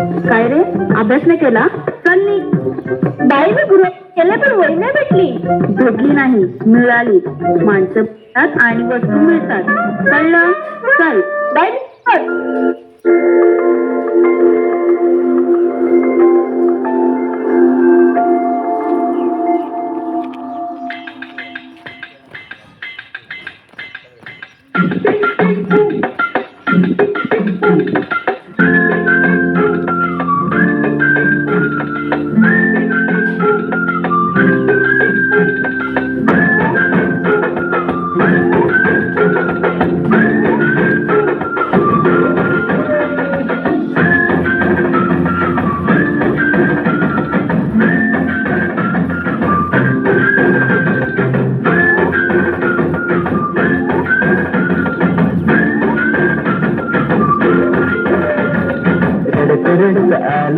काय रे? अभ्यास नाही केला? चल बाई मी गुरु केलं पण वय नाही भेटली. भेटली नाही मिळाली. माणसं भेटतात आणि वस्तू मिळतात. कळलं? चल. बाई रडत Thank you.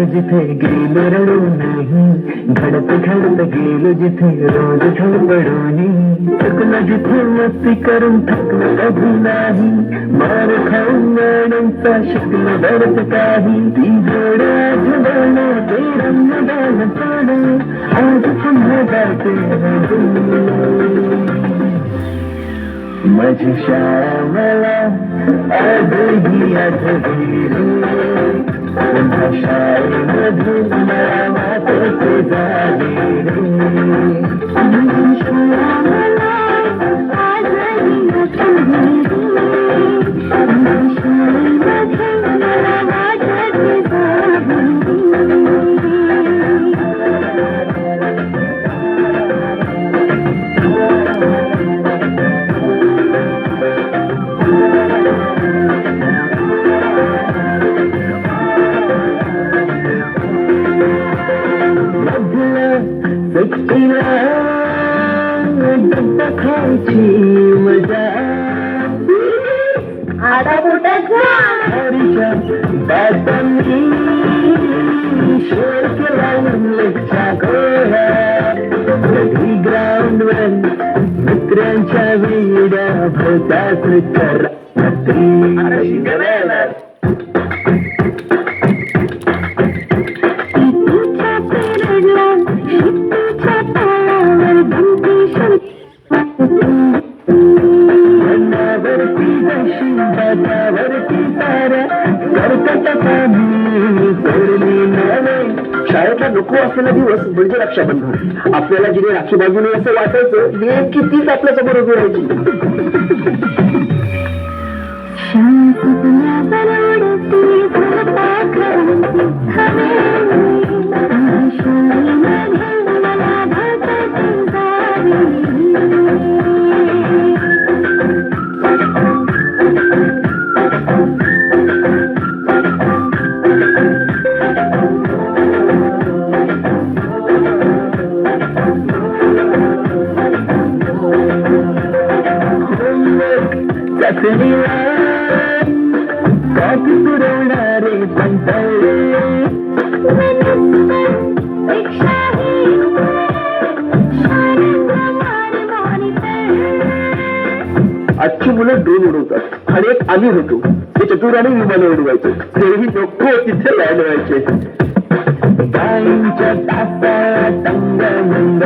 रडत जिथे गेलो रडू नाही घडत घडत गेलो जिथे रोज झोपडोनी थकलो जिथे मस्ती करून थकलो कधी नाही मार खाऊन मॅडमचा शिकलो बरच काही. ती जोड आठवण ते रमदान पाड आज पुन्हा जाते माझी शाळा मला आजही आठवली रे. पुन्हा शाळेमधून मला वाटते डब्बा खायची मजा हरीच्या दादांनी शोर केला म्हणलेच्या गोळ्या मित्रांच्या वेड्या भरतात कर शाळेतला नको असलेला दिवस म्हणजे रक्षाबंधन. आपल्याला जिने राखी बाजूने असं वाटायचं हे कितीच आपल्यासमोर उभी राहायची. Thank you. फुलपाखरांची हवेली. शाळेमध्ये मला भासायची जावी. चाचणीला कॉफी पुरवणारे पंटाळे आजची मुलं ड्रोन उडवतात आणि एक आम्ही होतो ते चतुराने विमानं उडवायचो तेही नको तिथे लँड व्हायचे गायींच्या तासात तंग मंद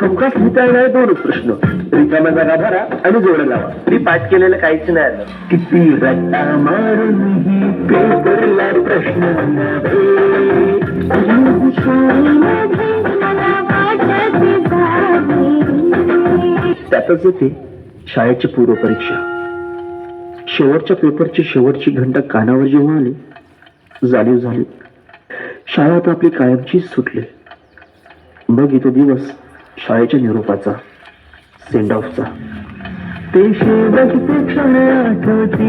सरांचा येणारे दोनच प्रश्न. रिकाम्या जागा भरा आणि जोड लावा. मी पाठ केलेलं काहीच नाही आलं. किती रट्टा मारून ही पेपरला प्रश्न आताच येते शाळेची पूर्वपरीक्षा. शेवटच्या पेपरची शेवटची घंटा कानावर जेव्हा आली जाणीव झाली. शाळा आता आपली कायमचीच सुटली. मग इथं दिवस शाळेच्या निरोपाचा सेंड ऑफचा ते शेवटचे क्षण आठवती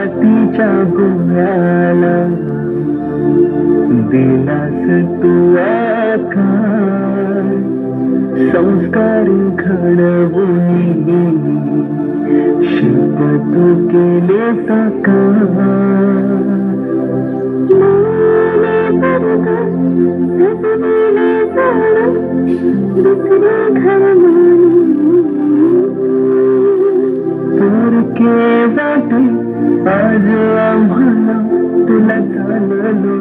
मातीच्या गुन्ह्याला दिलास तू आकार संस्कार घडवून शिल्प तू केले साकार. दुसरे घर तर आज आम्हाला तुला चाललो